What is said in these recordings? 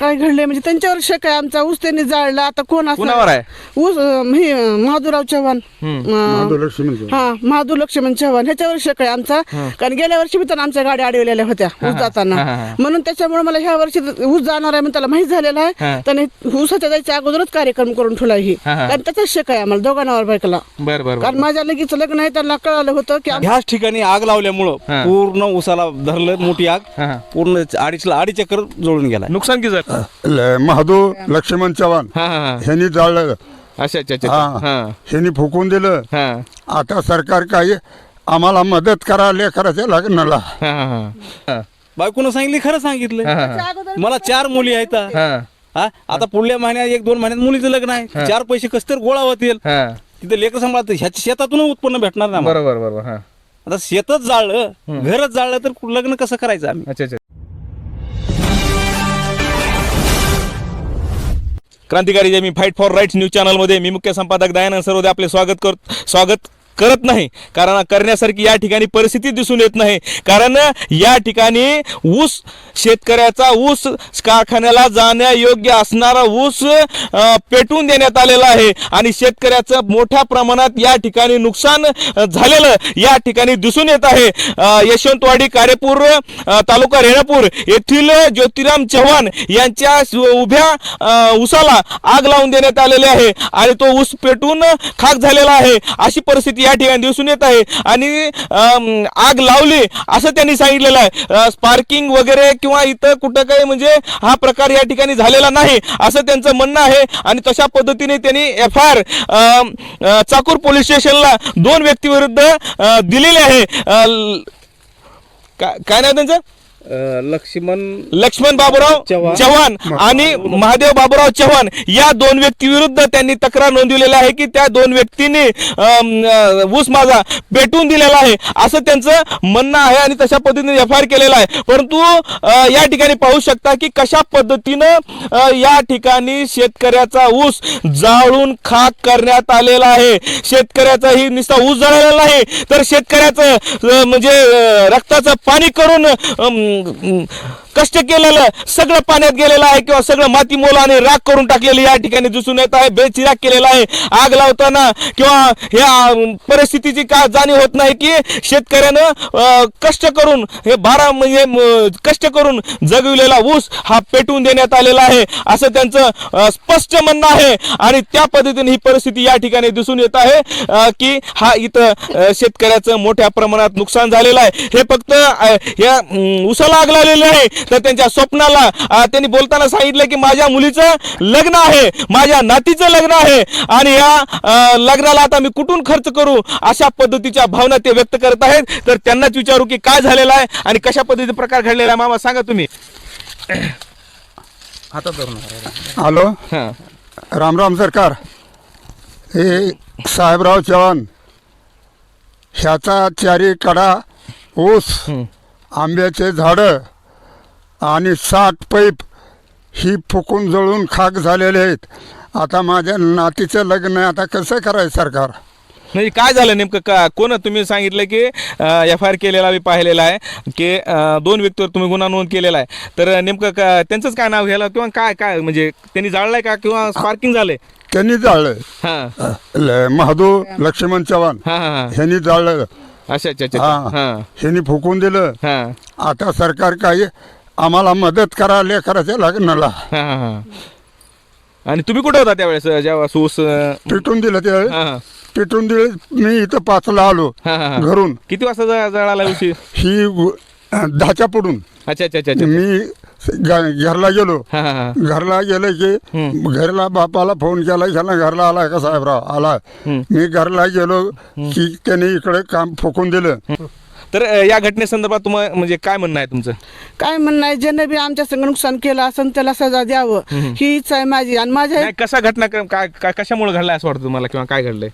काय घडले म्हणजे त्यांच्यावर शक आहे आमचा. ऊस त्यांनी जाळला. आता कोण असं कुणावर आहे? ऊस अं, हे महादूराव चव्हाण. अं, हा महादूर लक्ष्मण चव्हाण. ह्याच्यावर शक आहे आमचा. कारण गेल्या वर्षी पण त्यांना आमच्या गाड्या अडवलेल्या होत्या ऊस हा, जाताना. हा. म्हणून त्याच्यामुळे मला ह्या वर्षी ऊस जाणार आहे म्हणून त्याला माहीत झालेलं हा. आहे त्याने ऊसाच्या जायच्या अगोदरच कार्यक्रम करून ठेवला ही हा, हा. कारण त्याचाच शक आहे आम्हाला दोघांवर बायकाला. बर बर कारण माझ्या लगेच लग्न आहे त्यांना कळालं होतं की आम- ह्याच ठिकाणी आग लावल्यामुळं हा. पूर्ण उसाला धरलं मोठी आग. हा, हा. पूर्ण अडीच अडीच एकर जळून गेला नुकसान किती झालं? ल- महादू लक्ष्मण चव्हाण. हा हा हा. ह्यांनी जाळलं. अच्छा अच्छा अच्छा. हा. हा. ह्यांनी फुकून दिलं. हा. आता सरकार काही आम्हाला मदत करा लेकराच्या लग्नाला. हा हा हा. बायकोनं सांगितलं खरं सांगितलं. हा. मला चार मुली आहेत हा. हा. आता पुढल्या महिन्यात एक दोन महिन्यात मुलीचं लग्न आहे. चार पैसे कस तर गोळा होतील? हा. तिथे लेकर सांभाळत ह्याच्या शेतातून उत्पन्न भेटणार ना आम्हाला. बरोबर बरोबर हा. आता शेतच जाळलं घरच जाळलं तर लग्न कसं करायचं आम्ही? अच्छा अच्छा. क्रांतिकारी जे मी फाईट फॉर राईट्स न्यूज चॅनलमध्ये मी मुख्य संपादक दयानंद सरोदे आपले स्वागत कर स्वागत करत नाही. कारण करण्यासारखी या ठिकाणी परिस्थिती दिसून येत नाही. कारण या ठिकाणी ऊस शेतकऱ्याचा ऊस कारखान्याला जाण्यायोग्य असणारा ऊस पेटून पेटवून देण्यात आलेला आहे. आणि शेतकऱ्याचं मोठ्या प्रमाणात या ठिकाणी नुकसान झालेलं या ठिकाणी दिसून येत आहे. यशवंतवाडी कारेपूर तालुका रेणापूर येथील ज्योतिराम चव्हाण यांच्या उभ्या ऊसाला आग लावून देण्यात आलेली आहे. आणि तो ऊस पेटून खाक झालेला आहे. अशी परिस्थिती या ठिकाणी दिसून येत आहे. आणि आग लावली असं त्यांनी सांगितलेलं आहे. स्पार्किंग वगैरे किंवा इथं कुठं काही म्हणजे हा प्रकार या ठिकाणी झालेला नाही असं त्यांचं म्हणणं आहे. आणि तशा पद्धतीने त्यांनी F I R Chakur police स्टेशनला दोन व्यक्तीविरुद्ध दिलेले आहे. काय नाही नाव त्यांचं? लक्ष्मण लक्ष्मण बाबूराव चव्हाण. आणि महादेव बाबूराव चव्हाण या दोन व्यक्ती विरुद्ध त्यांनी तक्रार नोंदवलेली आहे की त्या दोन व्यक्तींनी ऊस माझा पेटून दिलेला आहे. असं त्यांचं म्हणणं आहे आणि तशा पद्धतीने एफ आय आर केलेला आहे. परंतु या ठिकाणी पाहू शकता की कशा पद्धतीनं या ठिकाणी शेतकऱ्याचा ऊस जाळून खाक करण्यात आलेला आहे. शेतकऱ्याचा ही नुसता ऊस जळालेला नाही तर शेतकऱ्याचं म्हणजे रक्ताचं पाणी करून 嗯嗯 कष्ट केलेलं सगळं पाण्यात गेलेलं आहे किंवा सगळं माती मोल आणि राख करून टाकलेलं या ठिकाणी दिसून येत आहे बेचिराग केलेला आहे. आग लावताना किंवा ह्या परिस्थितीची का जाणीव होत नाही की शेतकऱ्यानं कष्ट करून हे बारा म्हणजे कष्ट करून जगविलेला ऊस हा पेटवून देण्यात आलेला आहे असं त्यांचं स्पष्ट म्हणणं आहे. आणि त्या पद्धतीने ही परिस्थिती या ठिकाणी दिसून येत आहे की हा इथं शेतकऱ्याचं मोठ्या प्रमाणात नुकसान झालेलं आहे. हे फक्त या अं, उसाला आग लावलेली आहे. तर त्यांच्या स्वप्नाला त्यांनी बोलताना सांगितलं की माझ्या मुलीचं लग्न आहे माझ्या नातीचं लग्न आहे. आणि या लग्नाला आता मी कुठून खर्च करू? अशा पद्धतीच्या भावना ते व्यक्त करत आहेत. तर त्यांनाच विचारू की काय झालेलं आहे आणि कशा पद्धतीचा प्रकार घडलेला आहे. मामा सांगा तुम्ही. हॅलो? हा. राम राम सरकार. हे साहेबराव चव्हाण ह्याचा चारी कडा ऊस आंब्याचे झाडं आणि साठ पैप ही फुकून जळून खाक झालेले आहेत. आता माझ्या नातीचं लग्न आहे. आता कसं करायचं सरकार? म्हणजे काय झालं नेमकं? का कोण तुम्ही सांगितलं की एफ आय आर केलेला मी पाहिलेला आहे की दोन व्यक्तीवर तुम्ही गुन्हा नोंद केलेला आहे. तर नेमकं का त्यांचंच काय नाव घ्यायला? किंवा काय काय म्हणजे त्यांनी जाळलंय का? किंवा स्पार्किंग झालंय? त्यांनी जाळलं हा. ल- महादू लक्ष्मण चव्हाण ह्यांनी जाळलं. अच्छा अच्छा अच्छा ह्यांनी फुकून दिलं. आता सरकार काही आम्हाला मदत करा लेकराच्या लग्नाला. हा हा हा. आणि तुम्ही कुठे होता त्यावेळेस जेव्हा सूस अं, पिटून दिलं ते हा हा. पिटून दिलं मी इथं पाचला आलो हा हा हा. घरून. किती वाजता ज- जळाला उशीर ही दहाच्या पुढून. अच्छा अच्छा अच्छा अच्छा. मी ग- घरला गेलो. हा हा हा. घरला गेलं की घरला बापाला फोन केला ह्याला घरला आलाय का साहेबराव? आला. मी घरला गेलो की त्याने इकडे काम फुकून दिलं. तर अं, या घटनेसंदर्भात तुम्हाला म्हणजे काय म्हणणं आहे तुमचं? काय म्हणणं आहे? ज्यानं बी आमच्या संग नुकसान केलं असं त्याला सजा द्यावं. ही इच्छा आहे माझी. आणि माझ्या नाही कसा घटना क- काय काय- कशामुळे घडलाय असं वाटतं तुम्हाला? किंवा काय घडलंय?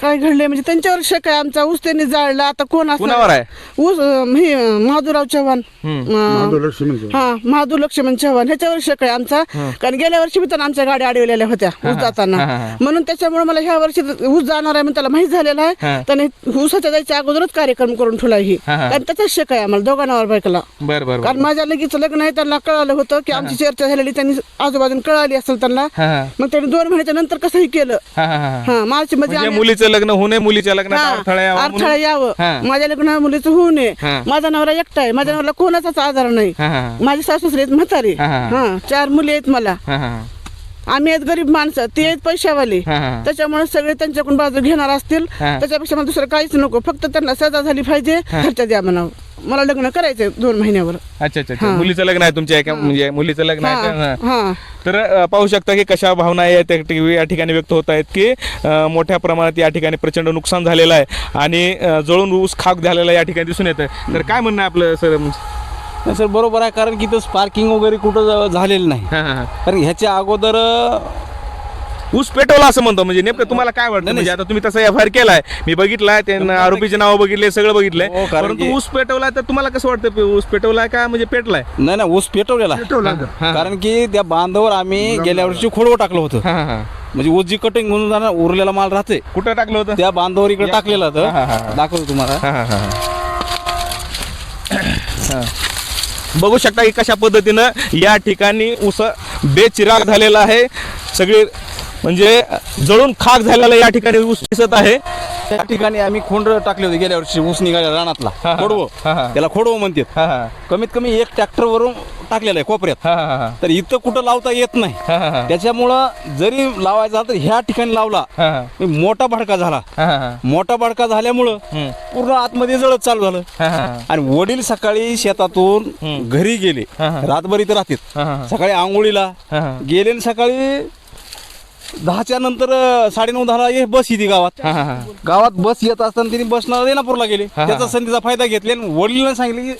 काय घडले म्हणजे त्यांच्यावर शक आहे आमचा. ऊस त्यांनी जाळला. आता कोण असं कुणावर आहे? ऊस अं, हे अं, महादूराव चव्हाण. अं, हा महादूर लक्ष्मण चव्हाण. ह्याच्यावर शक आहे आमचा. कारण गेल्या वर्षी पण आमच्या गाड्या अडवलेल्या होत्या ऊस जाताना. हा, हा, हा. म्हणून त्याच्यामुळे मला ह्या वर्षी ऊस जाणार आहे म्हणून त्याला माहीत झालेला हा. आहे त्याने ऊसाच्या जायच्या अगोदरच कार्यक्रम करून ठेवला ही. हा, हा. कारण त्याचाच शक आहे आम्हाला दोघांवर बायकाला. बर बर कारण माझ्या लगेच लग्न आहे त्यांना कळालं होतं की आमची चर्चा झालेली त्यांनी आजूबाजून कळाली असेल त्यांना. हा, हा. मग त्यांनी दोन महिन्याच्या नंतर कसंही केलं. हा, हा, हा. हा. मार्च मध्ये म्हणजे आम्ही- मुलीचं लग्न होऊ नये मुलीच्या लग्नात अडथळा यावा अडथळा म्हणून? यावं हा. माझ्या लग्न मुलीचं होऊ नये हा. माझा नवरा एकटा आहे माझ्या नवऱ्याला कोणाचाच आधार नाही हा, हा, हा. माझी सासू आहेत म्हातारी हा, हा. हा चार मुली आहेत मला हा, हा, हा. आम्ही आहेत गरीब माणसं ते आहेत पैशावाले. हा, हा. त्याच्यामुळे सगळे त्यांच्याकडून बाजू घेणार असतील. हा. त्याच्यापेक्षा मला दुसरं काहीच नको फक्त त्यांना सजा झाली पाहिजे खर्च द्या म्हणावं. मला लग्न करायचंय दोन महिन्यावर. अच्छा अच्छा अच्छा. हा. मुलीचं लग्न आहे तुमच्या एका म्हणजे मुलीचं लग्न आहे का? हा. हा. हा तर अ, पाहू शकता की कशा भावना या त्या ठिक- या ठिकाणी व्यक्त होत आहेत की अ, मोठ्या प्रमाणात या ठिकाणी प्रचंड नुकसान झालेलं आहे. आणि अ, जळून ऊस खाक झालेला या ठिकाणी दिसून येतं तर काय म्हणणं आहे आपलं सर? नाही सर बरोबर आहे कारण की इथं स्पार्किंग वगैरे कुठं झालेलं नाही. हा, हा, हा. कारण ह्याच्या अगोदर अं, ऊस पेटवला असं म्हणतो म्हणजे नेमकं तुम्हाला काय वाटतं? म्हणजे आता तुम्ही तसा एफ आय केलाय मी बघितलाय त्यांना आरोपीचे नाव बघितले सगळं बघितलंय. हो, कारण परंतु की- ऊस पेटवलाय तर तुम्हाला कसं वाटतं पे- ऊस पेटवलाय का म्हणजे पेटलाय? नाही नाही ऊस पेटवलेला. आहे. हा. कारण की त्या बांधावर आम्ही गेल्या वर्षी खोडवं टाकलं होतं. हा, हा, हा. म्हणजे ऊस जी कटिंग म्हणून जाणार उरलेला माल राहते. कुठं टाकलं होतं? त्या बांधावर इकडे टाकलेलं हा, हा, हा. होतं दाखवतो तुम्हाला. हा, हा, हा, हा. बघू शकता की कशा पद्धतीनं या ठिकाणी ऊस बेचिराग झालेला आहे. सगळे म्हणजे जळून खाक झालेला या ठिकाणी ऊस दिसत आहे. त्या ठिकाणी आम्ही खोंड टाकले होते गेल्या वर्षी ऊस निघाल्या रानातला हा, हा. खोडवं हा, हा. त्याला खोडवं म्हणतात हा, हा. कमीत कमी एक ट्रॅक्टर वरून टाकलेलं आहे कोपऱ्यात हा, हा, हा. तर इथं कुठं लावता येत नाही हा, हा, हा. त्याच्यामुळं जरी लावायचा झाला तर ह्या ठिकाणी लावला हा, हा. मोठा भडका झाला हा, हा, हा. मोठा भडका झाल्यामुळं हम्म. पूर्ण आतमध्ये जळत चालू झालं हा, हा, हा. आणि वडील सकाळी शेतातून घरी गेले हा, हा. रातभर इथं राहतात हा, हा. सकाळी आंघोळीला हा, हा. गेले आणि सकाळी दहाच्या नंतर साडेनऊ दहाला ये बस येते गावात हा, हा, हा. गावात बस येत असताना त्यांनी बसनं रेणापूरला गेले हा. त्याचा संधीचा फायदा घेतले आणि वडिलांना सांगितले की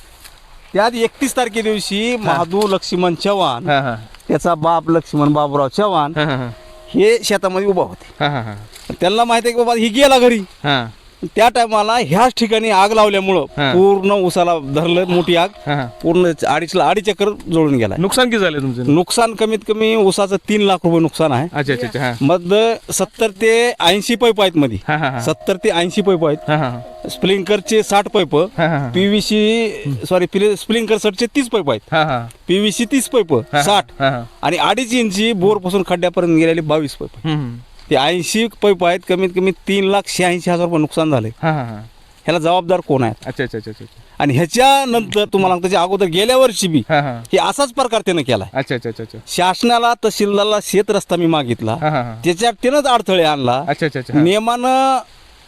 त्यात एकतीस तारखे दिवशी महादू लक्ष्मण चव्हाण हा, हा. त्याचा बाप लक्ष्मण बाबूराव चव्हाण हा, हा, हा. हे शेतामध्ये उभा होते हा, हा, हा. त्यांना माहिती आहे की बाबा ही गेला घरी हा. त्या टायमाला ह्याच ठिकाणी आग लावल्यामुळं हा. पूर्ण उसाला धरलं मोठी आग हा, हा. पूर्ण अडीचला अडीच एकर जळून गेला नुकसान किती झालं तुमचं नुकसान कमीत कमी उसाचं तीन लाख रुपये नुकसान आहे अच्छा अच्छा अच्छा हा. मध सत्तर ते ऐंशी पैप आहेत मध्ये हा, हा, हा. सत्तर ते ऐंशी पैप आहेत हा, हा, हा. स्प्लिंकरचे साठ पैप हा, हा, हा. पीव्हीसी सॉरी स्प्लिंकर सेटचे तीस पैप आहेत हा, हा. पीव्हीसी तीस पैप हा, साठ हा, हा. आणि अडीच इंची बोरपासून खड्ड्यापर्यंत गेलेले बावीस पैप हम्म. ते ऐंशी पैप आहेत कमीत कमी तीन लाख शहाऐंशी हजार रुपये नुकसान झाले हा, हा, हा. ह्याला जबाबदार कोण आहेत अच्छा अच्छा अच्छा अच्छा आणि ह्याच्यानंतर तुम्हाला सांगतो, त्याच्या अगोदर गेल्या वर्षी बी हा, हा. हे असाच प्रकार त्यानं केलाय अच्छा अच्छा अच्छा अच्छा शासनाला तहसीलदारला शेत रस्ता मी मागितला हा, हा, हा. त्याच्यात त्यानंच अडथळे आणला अच्छा अच्छा अच्छा हा. नियमानं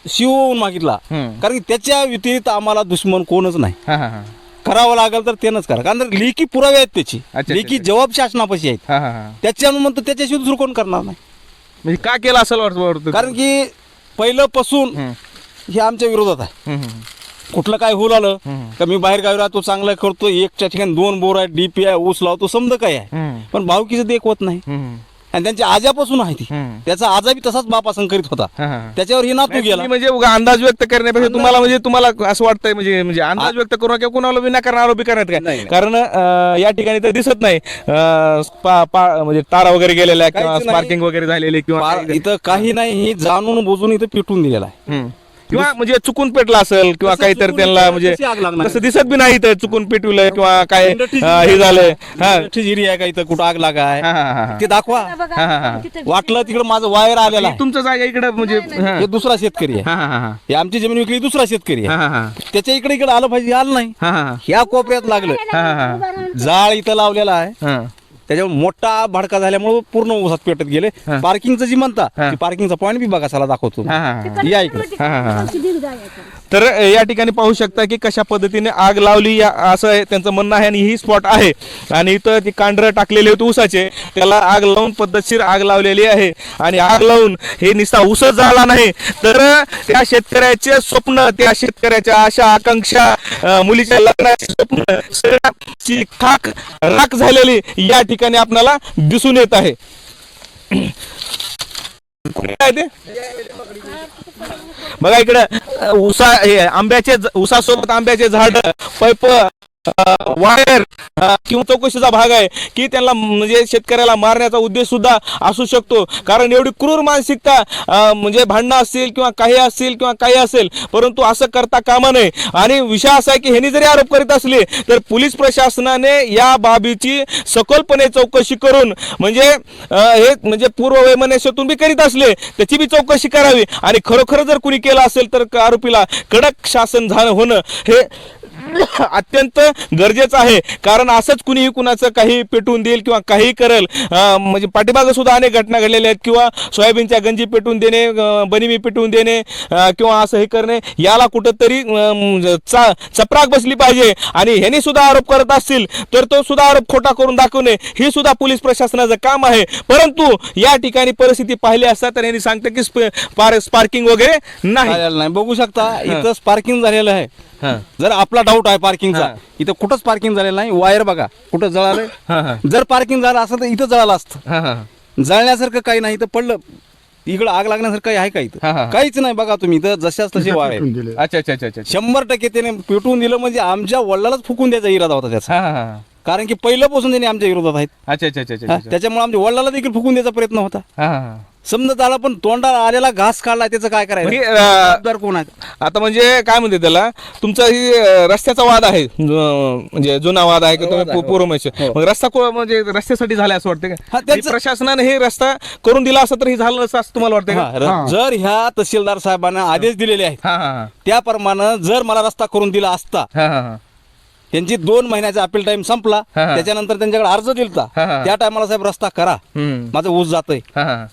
शिवून मागितला हम्म. कारण की त्याच्या व्यतिरिक्त आम्हाला दुश्मन कोणच नाही हा, हा, हा. करावं लागेल तर त्यानंच करा कारण लेखी पुरावे आहेत त्याची अच्छा, लेखी अच्छा. जबाब शासनापाशी आहेत हा, हा, हा. त्याच्यानं म्हणतो त्याच्याशिवाय दुसरं कोण करणार नाही म्हणजे का केलं असं वाटतं कारण की पहिल्यापासून हम्म. हे आमच्या विरोधात आहे. कुठलं काय होऊ आलं. का मी बाहेर गावी राहतो चांगलं करतो एकच्या ठिकाणी दोन बोर आहे डीपी आहे ऊस लावतो समजा काय आहे. पण भावकीचं देख होत नाही. आणि त्यांच्या आजापासून आहे ती हम्म. त्याचा आजा बी तसाच बाप असं करीत होता हा, हा, हा. त्याच्यावर ही नातू गेला तुम्ही म्हणजे उगा अंदाज व्यक्त करण्यापेक्षा तुम्हाला म्हणजे तुम्हाला असं वाटतंय म्हणजे म्हणजे अंदाज व्यक्त करून किंवा कुणाला विनाकारण आरोपी करण्यात काय नाही. कारण अं, या ठिकाणी तर दिसत नाही अं, पा- पा- म्हणजे तारा वगैरे गेलेल्या किंवा काहीच नाही. स्पार्किंग वगैरे झालेली किंवा फार- काही- इथं काही नाही ही जाणून बुजून इथं पिटून दिलेला आहे हम्म. किंवा म्हणजे चुकून पेटला असेल किंवा काहीतरी त्यांना म्हणजे? तसं दिसत बी नाही तर चुकून पेटवलंय किंवा काय हे झालंय. हा. एरिया आहे का इथं? कुठं आग लागा आहे? हा, हा, हा, हा. ते दाखवा. हा, हा, हा. वाटलं तिकडं माझं वायर आलेलं आहे. तुमचं जागा इकडे म्हणजे दुसरा शेतकरी आहे. हा, हा, हा, हा. हे आमची जमीन विकली दुसरा शेतकरी आहे. त्याच्या इकडे इकडे आलं पाहिजे आलं नाही. ह्या कोपऱ्यात लागलं. जाळ इथं लावलेला आहे. त्याच्यामुळे मोठा भडका झाल्यामुळे पूर्ण ऊसात पेटत गेले. पार्किंगचं जी म्हणता. ती पार्किंगचा पॉईंट बी बघा चला दाखवतो. या इकडे. तर या ठिकाणी पाहू शकता की कशा पद्धतीने आग लावली या असं आहे त्यांचं म्हणणं आहे आणि ही स्पॉट आहे आणि इथं ती कांढरं टाकलेले होते ऊसाचे त्याला आग लावून पद्धतशीर आग लावलेली आहे आणि आग लावून हे निस्ता ऊसच झाला नाही तर त्या शेतकऱ्याचे स्वप्न त्या शेतकऱ्याच्या आशा आकांक्षा मुलीच्या लग्नाचे स्वप्न ची खाक राख झालेली या ठिकाणी आपल्याला दिसून येत आहे. ते? बघा इकडं उसा हे आंब्याचे उसासोबत आंब्याचे झाड पैप वायर किंवा चौकशीचा भाग आहे की त्यांना म्हणजे शेतकऱ्याला मारण्याचा उद्देश सुद्धा असू शकतो. कारण एवढी क्रूर मानसिकता म्हणजे भांडणं असतील किंवा काही असतील किंवा काही असेल परंतु असं करता कामा नये. आणि विषय असा आहे की ह्यांनी जरी आरोप करीत असले तर पोलीस प्रशासनाने या बाबीची सखोलपणे चौकशी करून म्हणजे हे म्हणजे पूर्व वैमनस्यातून बी करीत असले त्याची बी चौकशी करावी. आणि खरोखर जर कुणी केलं असेल तर आरोपीला कडक शासन झालं होणं हे अत्यंत गरजेचं आहे. कारण असंच कुणीही कुणाचं काही पेटवून देईल किंवा काही करेल म्हणजे पाठीमागं सुद्धा अनेक घटना घडलेल्या आहेत. किंवा सोयाबीनच्या गंजी पेटवून देणे बनिमी पेटवून देणे किंवा असं हे करणे याला कुठंतरी चा चपराक बसली पाहिजे. आणि ह्यांनी सुद्धा आरोप करत असतील तर तो सुद्धा आरोप खोटा करून दाखवणे ही सुद्धा पोलीस प्रशासनाचं काम आहे. परंतु या ठिकाणी परिस्थिती पाहिली असता तर यांनी सांगतं की स्प- पार स्पार्किंग वगैरे नाही. बघू शकता इथं स्पार्किंग झालेलं आहे. हां. जर आपला डाऊट आहे पार्किंगचा. इथं कुठंच पार्किंग झालेलं नाही. वायर बघा कुठं जळालंय हा. जर पार्किंग झालं असतं तर इथं जळालं असतं. जळण्यासारखं काही नाही तर पडलं. इकडं आग लागण्यासारखं काही आहे का. इथं? काहीच नाही बघा तुम्ही इथं जशाच तसे वायर. अच्छा अच्छा अच्छा शंभर टक्के त्याने पेटवून दिलं म्हणजे आमच्या वडिलालाच फुकून द्यायचा इरादा होता त्याचा. कारण की पहिल्यापासून त्यांनी आमच्या विरोधात आहेत. अच्छा अच्छा अच्छा अच्छा हा, अच्छा. त्याच्यामुळे आमच्या वडिलाला देखील फुकून द्यायचा प्रयत्न होता. हां हां हां. समजा त्याला पण तोंडाला आलेला घास काढला त्याचं काय करायचं? म्हणजे, अं, जबाबदार कोण आहे आता म्हणजे काय म्हणते त्याला? तुमचा ही अं, रस्त्याचा वाद आहे. जो- म्हणजे जुना वाद आहे की तुम्ही वाद आहे, पू- पूर्व मैसूर. हो. मग रस्ता को- म्हणजे रस्त्यासाठी झाला असं वाटतं हा, का त्यांचं- हे प्रशासनाने हे रस्ता करून दिला असं तर हे झालं असं असं तुम्हाला वाटतं हा, का र- हा. जर ह्या तहसीलदार साहेबांना आदेश दिलेले आहेत हा हा त्याप्रमाणे जर मला रस्ता करून दिला असता हा हा हा. त्यांची दोन महिन्याचा अपील टाइम संपला. त्याच्यानंतर त्यांच्याकडे अर्ज दिलता. त्या टायमाला साहेब रस्ता करा. माझं ऊस जातंय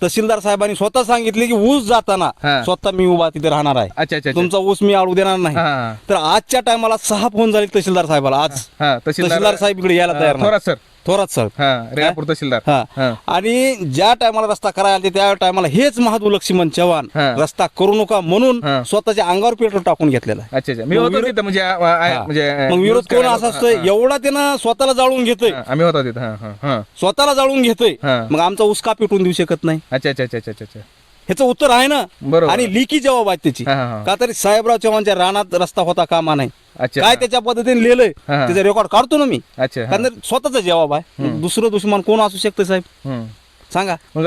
तहसीलदार साहेबांनी स्वतः सांगितले की ऊस जाताना. स्वतः मी उभा तिथे राहणार आहे. तुमचा ऊस मी आळू देणार नाही. तर आजच्या टायमाला सहा फोन झाले तहसीलदार साहेबाला आज तहसीलदार साहेब इकडे यायला तयार सर थोरात सर. हा रेणापूर तहसीलदार. हा. आणि ज्या टायमाला रस्ता करायला आले त्या टायमाला हेच महादू लक्ष्मण चव्हाण हा. रस्ता करू नका म्हणून हा. स्वतःच्या अंगावर पेट्रोल टाकून घेतलेला आहे. अच्छा अच्छा. मी मग होतो विरोध- तिथं म्हणजे. म्हणजे अं, मग विरोध कोण असा असतोय? एवढा त्यानं स्वतःला जाळून घेतोय. हा, आम्ही होतो तिथं हा हा हा. स्वतःला जाळून घेतोय. हा. मग आमचा ऊस का पेटून देऊ शकत नाही? अच्छा अच्छा अच्छा अच्छा अच्छा अच्छा. ह्याचं उत्तर आहे ना बरोबर. आणि लिखी जबाब आहे त्याची हा, हा, हा. का तरी साहेबराव चव्हाणच्या रानात रस्ता होता कामा नाही अच्छा काय त्याच्या पद्धतीने लिहिलंय हा, हा. त्याचा रेकॉर्ड काढतो ना मी अच्छा हा. कारण स्वतःचा जबाब आहे दुसरं दुश्मन कोण असू शकतं साहेब हम्म. सांगा मग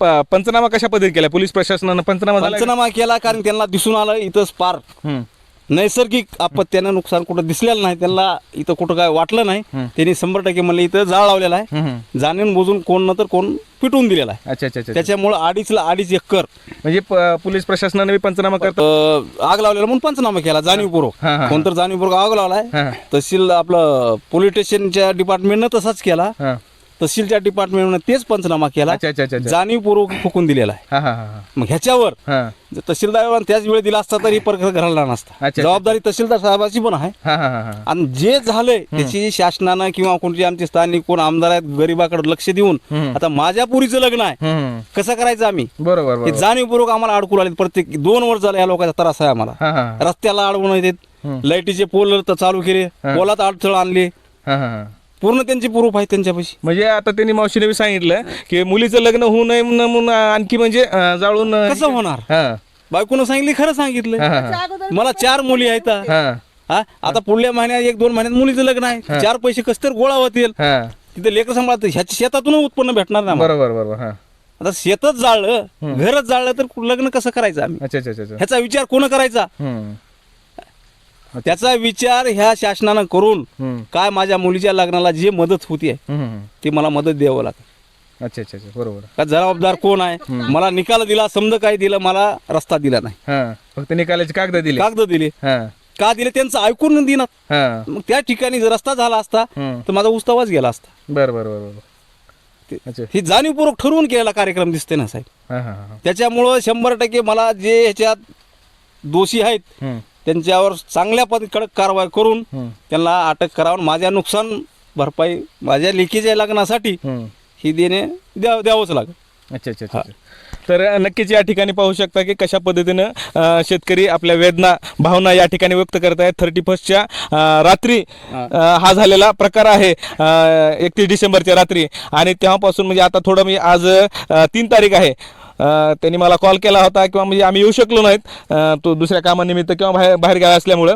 प- पंचनामा कशा पद्धतीने केला पोलीस प्रशासनानं पंचनामा झाला का? पंचनामा केला कारण त्यांना दिसून आलं इथं स्पार्क हम्म. नैसर्गिक आपत्त्यानं नुकसान कुठं दिसलेलं नाही त्यांना इथं कुठं काय वाटलं नाही. त्यांनी शंभर टक्के म्हणले इथं जाळ लावलेला आहे. जाणून बुजून कोण न तर कोण पिटून दिलेला आहे. अच्छा अच्छा अच्छा त्याच्यामुळं अडीचला अडीच एकर. म्हणजे प- पोलीस प्रशासनाने पंचनामा करत? अं, आग लावलेला म्हणून पंचनामा केला जाणीवपूर्वक. हा, हा. कोणतर जाणीवपूर्वक आग लावलाय हा. तहसील आपलं पोलीस स्टेशनच्या डिपार्टमेंटनं तसाच केला. हा. तहसीलच्या डिपार्टमेंटनं तेच पंचनामा केला. अच्छा, अच्छा, अच्छा, अच्छा. जाणीवपूर्वक फुकून दिलेला आहे. हा हा हा मग ह्याच्यावर हा. जर तहसीलदार त्याच वेळी दिला असता तर ही प्रकार घडला नसता. अच्छा. जबाबदारी तहसीलदार साहेबाची पण आहे. हा हा हा हा. आणि जे झालंय त्याची शासनानं किंवा कोणते आमचे स्थानिक कोण आमदार आहेत गरीबाकडे लक्ष देऊन हम्म. आता माझ्या पुरीचं लग्न आहे. हम्म. कसं करायचं आम्ही? बरोबर हे बरोबर. जाणीवपूर्वक आम्हाला अडकून आले. प्रत्येक दोन वर्ष झाले या लोकांचा त्रास आहे आम्हाला. हा हा हा. रस्त्याला अडवून येतात. हम्म. लाईटीचे पोल तर चालू केले. पोलात अडथळ आणले. हा हा हा. पूर्ण त्यांची प्रूफ आहे त्यांच्यापाशी. म्हणजे आता त्यांनी मावशीने बी सांगितलं की मुलीचं लग्न होऊ नये म्हणून म्हणून आणखी म्हणजे अं, जाळून अं, कसं होणार? हा. बायकोनं सांगितलं खरं सांगितलं. मला चार मुली आहेत. हा. हा? आता पुढल्या महिन्यात एक दोन महिन्यात मुलीचं लग्न आहे. चार पैसे कस तर गोळा होतील. हा. तिथे लेकर सांभाळत ह्याच्या शेतातून उत्पन्न भेटणार ना आम्हाला. बरोबर बरोबर हा. आता शेतच जाळलं घरच जाळलं तर लग्न कसं करायचं आम्ही? अच्छा अच्छा अच्छा अच्छा. ह्याचा विचार कोण करायचा? हम्म. त्याचा विचार ह्या शासनानं करून. काय माझ्या मुलीच्या लग्नाला जे मदत होती आहे. ती मला मदत द्यावं लागेल. अच्छा अच्छा अच्छा. बरोबर. का जबाबदार कोण आहे? मला निकाल दिला समजा काय दिलं मला रस्ता दिला नाही. हा फक्त निकालाचे कागद दिले. कागद दिले. हा. का दिले त्यांचं ऐकून दिनात मग त्या ठिकाणी जर रस्ता झाला असता. तर माझा उस्तावाच गेला असता. बर बर बर ही जाणीवपूर्वक ठरवून केलेला कार्यक्रम दिसते ना साहेब. त्याच्यामुळं शंभर टक्के मला जे ह्याच्यात दोषी आहेत. त्यांच्यावर चांगल्या पद्धती कडक कारवाई करून. त्यांना अटक करावून माझ्या नुकसान भरपाई माझ्या लेखीच्या लग्नासाठी. ही देणे द्या द्यावंच लागेल अच्छा अच्छा. तर नक्कीच या ठिकाणी पाहू शकता की कशा पद्धतीनं शेतकरी आपल्या वेदना भावना या ठिकाणी व्यक्त करत आहेत थर्टी फर्स्टच्या रात्री हा झालेला प्रकार आहे एकतीस डिसेंबरच्या रात्री आणि तेव्हापासून म्हणजे आता थोडं मी आज अ, तीन तारीख आहे त्यांनी मला कॉल केला होता किंवा म्हणजे आम्ही येऊ शकलो नाहीत. तो दुसऱ्या कामानिमित्त किंवा बाहेर बाहेर गावी असल्यामुळं.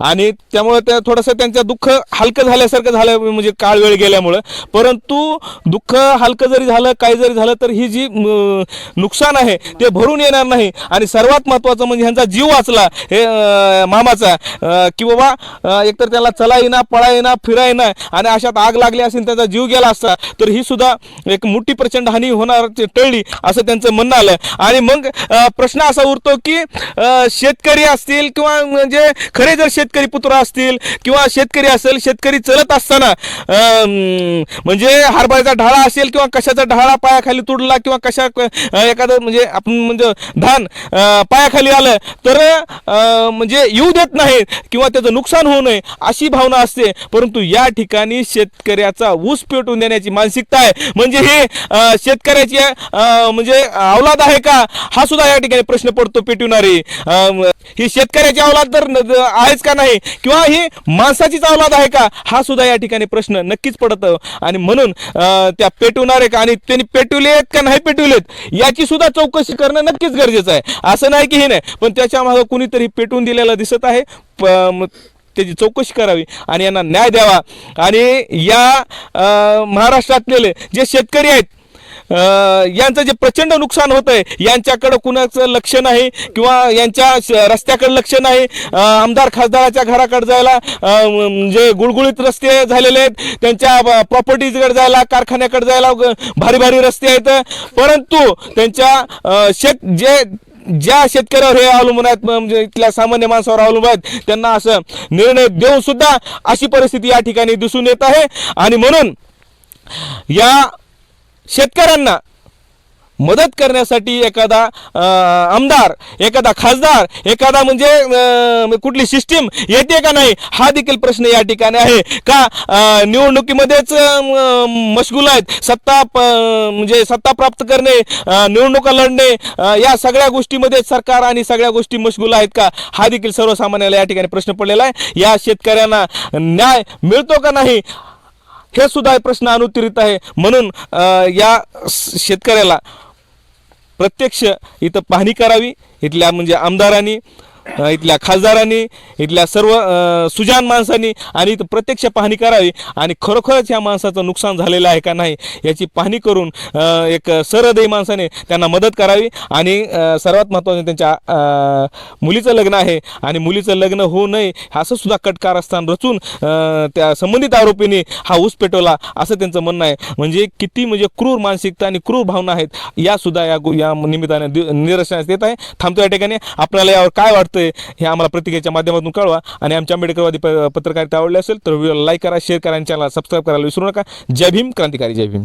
आणि त्यामुळे त्या थोडंसं त्यांचं दुःख हलकं झाल्यासारखं झालं म्हणजे काळ वेळ गेल्यामुळं. परंतु दुःख हलकं जरी झालं काय जरी झालं तर ही जी नुकसान आहे ते भरून येणार नाही. आणि सर्वात महत्त्वाचं म्हणजे ह्यांचा जीव वाचला हे मामाचा. की बाबा एकतर त्याला चला येणार पळा येणार फिरा येणार आणि अशात आग लागली असेल त्याचा जीव गेला असता तर ही सुद्धा एक मोठी प्रचंड हानी होणार टळली असं त्यांचं म्हणणं आलं आणि मग प्रश्न असा उरतो की शेतकरी असतील किंवा म्हणजे खरे जर शेतकरी पुत्र असतील किंवा शेतकरी असेल शेतकरी चलत असताना म्हणजे हरभऱ्याचा ढाळा असेल किंवा कशाचा ढाळा पायाखाली तुडला किंवा कशा एखादं म्हणजे आपण म्हणजे धान पायाखाली आलं तर म्हणजे येऊ देत नाही किंवा त्याचं नुकसान होऊ नये अशी भावना असते. परंतु या ठिकाणी शेतकऱ्याचा ऊस पेटून देण्याची मानसिकता आहे. म्हणजे हे शेतकऱ्याची म्हणजे अवलाद आहे का? हा सुद्धा या ठिकाणी प्रश्न पडतो पेटवणारी. ही शेतकऱ्याची अवलाद तर आहेच का नाही? किंवा ही माणसाचीच अवलाद आहे का? हा सुद्धा या ठिकाणी प्रश्न नक्कीच पडतो. आणि म्हणून अं, त्या पेटवणारे का? आणि त्यांनी आहेत का नाही पेटवलेत? याची सुद्धा चौकशी करणं नक्कीच गरजेचं आहे. असं नाही की हे नाही. पण त्याच्यामागे कुणीतरी पेटवून दिलेला दिसत आहे. त्याची चौकशी करावी आणि यांना न्याय द्यावा. आणि या महाराष्ट्रातले जे शेतकरी आहेत यांचं जे प्रचंड नुकसान होत आहे यांच्याकडं कुणाचं लक्ष नाही किंवा यांच्या श- रस्त्याकडे लक्ष नाही. आमदार खासदाराच्या घराकडे जायला जे गुळगुळीत रस्ते झालेले आहेत त्यांच्या प्रॉपर्टीजकडे जायला कारखान्याकडे जायला भारी भारी रस्ते आहेत. परंतु त्यांच्या शेत जे ज्या शेतकऱ्यावर हे अवलंबून आहेत म्हणजे इथल्या सामान्य माणसावर अवलंबून आहेत त्यांना असं निर्णय देऊन सुद्धा अशी परिस्थिती या ठिकाणी दिसून येत आहे. आणि म्हणून या शेतकऱ्यांना मदत करण्यासाठी एखादा आमदार एखादा खासदार एखादा म्हणजे कुठली सिस्टीम येते का नाही हा देखील प्रश्न या ठिकाणी आहे. का निवडणुकीमध्येच मशगूल आहेत सत्ता म्हणजे सत्ता प्राप्त करणे निवडणुका लढणे या सगळ्या गोष्टीमध्ये सरकार आणि सगळ्या गोष्टी मशगूल आहेत का हा देखील सर्वसामान्याला या ठिकाणी प्रश्न पडलेला आहे. या शेतकऱ्यांना न्याय मिळतो का नाही हे सुद्धा प्रश्न अनुत्तरित आहे. म्हणून या शेतकऱ्याला प्रत्यक्ष इथं पाहणी करावी. इथल्या म्हणजे आमदारांनी इथल्या खासदारांनी इथल्या सर्व सुजान माणसांनी आणि इथं प्रत्यक्ष पाहणी करावी. आणि खरोखरच या माणसाचं नुकसान झालेलं आहे का नाही याची पाहणी करून एक सरहृदयी माणसाने त्यांना मदत करावी. आणि सर्वात महत्त्वाचं त्यांच्या मुलीचं लग्न आहे. आणि मुलीचं लग्न होऊ नये असं सुद्धा कटकारस्थान रचून त्या संबंधित आरोपीने हा ऊस पेटवला असं त्यांचं म्हणणं आहे. म्हणजे किती म्हणजे क्रूर मानसिकता आणि क्रूर भावना आहेत या सुद्धा या या निमित्ताने दि- निदर्शनास येत आहे. थांबतो या ठिकाणी. आपल्याला यावर काय वाटतं वाटतंय हे आम्हाला प्रतिक्रियेच्या माध्यमातून कळवा. आणि आमच्या आंबेडकरवादी प- पत्रकारिता आवडली असेल तर व्हिडिओला लाईक करा शेअर करा आणि चॅनलला सबस्क्राईब करायला विसरू नका. जय भीम क्रांतिकारी जय भीम.